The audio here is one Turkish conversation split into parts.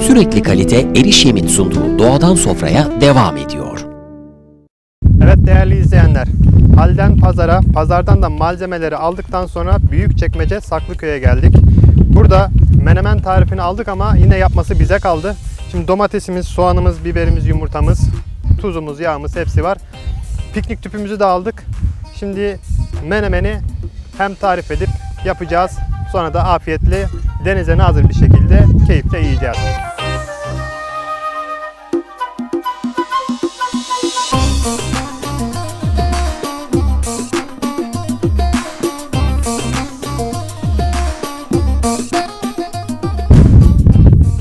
Sürekli kalite Eriş Yem'in sunduğu Doğadan Sofraya devam ediyor. Evet değerli izleyenler, halden pazara, pazardan da malzemeleri aldıktan sonra Büyükçekmece Saklıköy'e geldik. Burada menemen tarifini aldık ama yine yapması bize kaldı. Şimdi domatesimiz, soğanımız, biberimiz, yumurtamız, tuzumuz, yağımız hepsi var. Piknik tüpümüzü de aldık. Şimdi menemeni hem tarif edip yapacağız. Sonra da afiyetle denize nazır bir şekilde keyifle yiyeceğiz.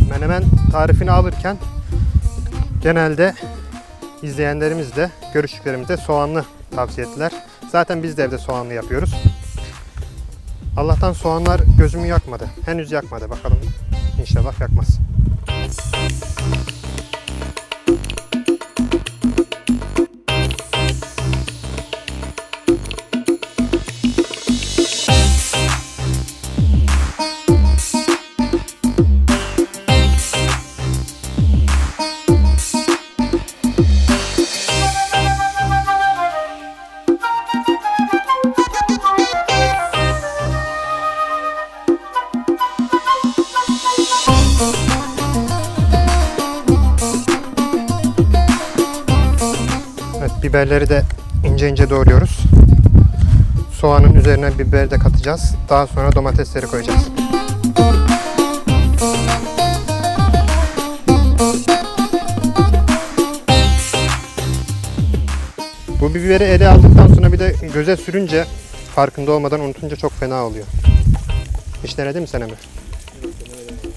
menemen tarifini alırken genelde izleyenlerimiz de görüştüklerimiz de soğanlı tavsiye ettiler. Zaten biz de evde soğanlı yapıyoruz. Allah'tan soğanlar gözümü yakmadı. Henüz yakmadı bakalım. İnşallah yakmaz. Biberleri de ince ince doğruyoruz. Soğanın üzerine biberi de katacağız. Daha sonra domatesleri koyacağız. Bu biberi ele aldıktan sonra bir de göze sürünce farkında olmadan unutunca çok fena oluyor. Hiç denedin mi sen Emre?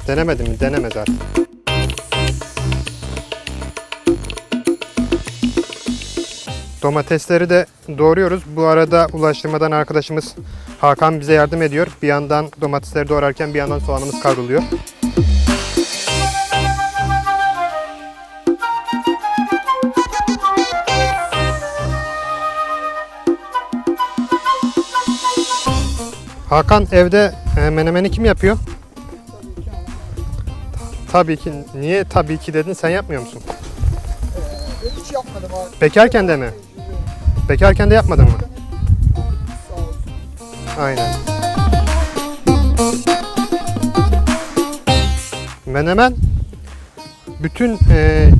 Denemedim mi? Deneme zaten. Domatesleri de doğruyoruz. Bu arada ulaştırmadan arkadaşımız Hakan bize yardım ediyor. Bir yandan domatesleri doğrarken bir yandan soğanımız kavruluyor. Hakan evde e, menemeni kim yapıyor? Tabii ki. Niye tabii ki dedin? Sen yapmıyor musun? Ben hiç yapmadım abi. Bekarken de mi? Bekarken de yapmadın mı? Aynen. Menemen bütün e,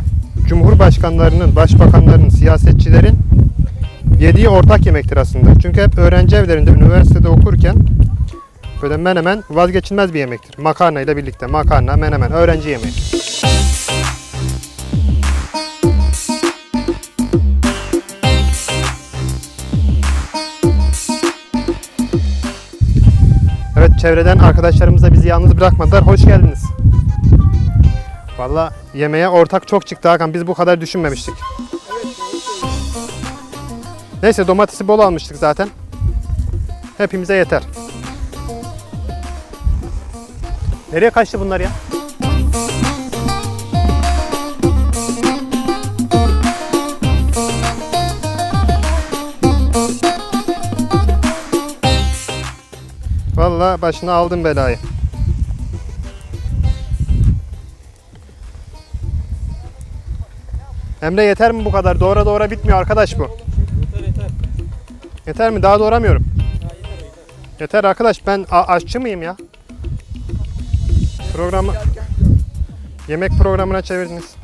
cumhurbaşkanlarının, başbakanların, siyasetçilerin yediği ortak yemektir aslında. Çünkü hep öğrenci evlerinde, üniversitede okurken böyle menemen vazgeçilmez bir yemektir. Makarna ile birlikte. Makarna, menemen, öğrenci yemeği. Çevreden arkadaşlarımız da bizi yalnız bırakmadılar. Hoş geldiniz. Valla yemeğe ortak çok çıktı Hakan. Biz bu kadar düşünmemiştik. Neyse domatesi bol almıştık zaten. Hepimize yeter. Nereye kaçtı bunlar ya? Valla başına aldım belayı. Emre yeter mi bu kadar? Doğra doğra bitmiyor arkadaş bu. Yeter yeter. Yeter mi? Daha doğramıyorum. Yeter arkadaş ben aşçı mıyım ya? Programı yemek programına çevirdiniz.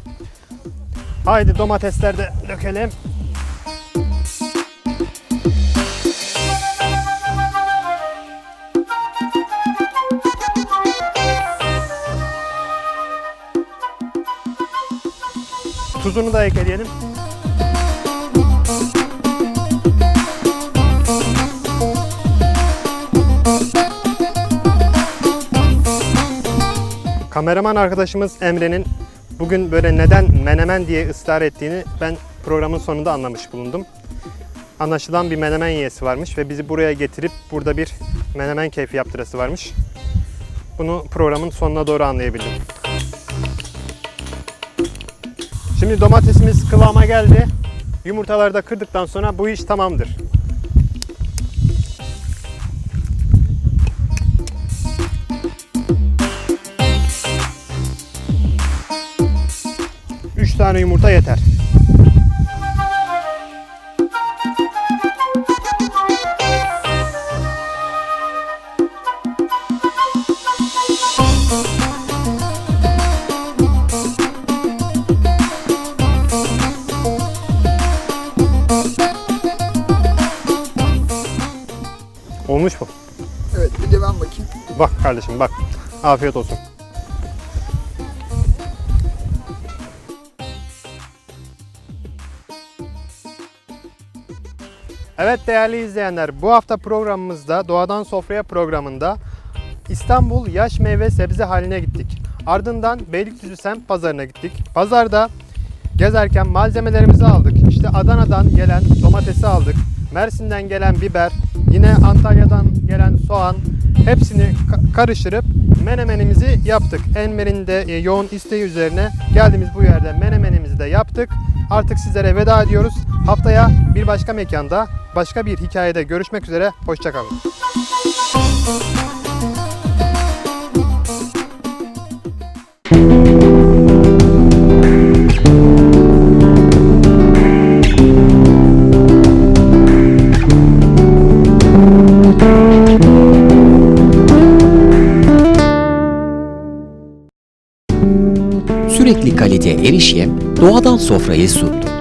Haydi domatesler de dökelim. Tuzunu da ekleyelim. Kameraman arkadaşımız Emre'nin bugün böyle neden menemen diye ısrar ettiğini ben programın sonunda anlamış bulundum. Anlaşılan bir menemen yiyesi varmış ve bizi buraya getirip burada bir menemen keyfi yaptırası varmış. Bunu programın sonuna doğru anlayabildim. Şimdi domatesimiz kıvama geldi. Yumurtaları da kırdıktan sonra bu iş tamamdır. Üç tane yumurta yeter. Olmuş mu? Evet bir de ben bakayım. Bak kardeşim bak. Afiyet olsun. Evet değerli izleyenler, bu hafta programımızda Doğadan Sofraya programında İstanbul yaş meyve sebze haline gittik. Ardından Beylikdüzü semt pazarına gittik. Pazarda gezerken malzemelerimizi aldık. İşte Adana'dan gelen domatesi aldık. Mersin'den gelen biber, yine Antalya'dan gelen soğan hepsini ka- karıştırıp menemenimizi yaptık. Enver'in de e, yoğun isteği üzerine geldiğimiz bu yerde menemenimizi de yaptık. Artık sizlere veda ediyoruz. Haftaya bir başka mekanda, başka bir hikayede görüşmek üzere. Hoşçakalın. Sürekli kalite erişim doğadan sofrayı sundu.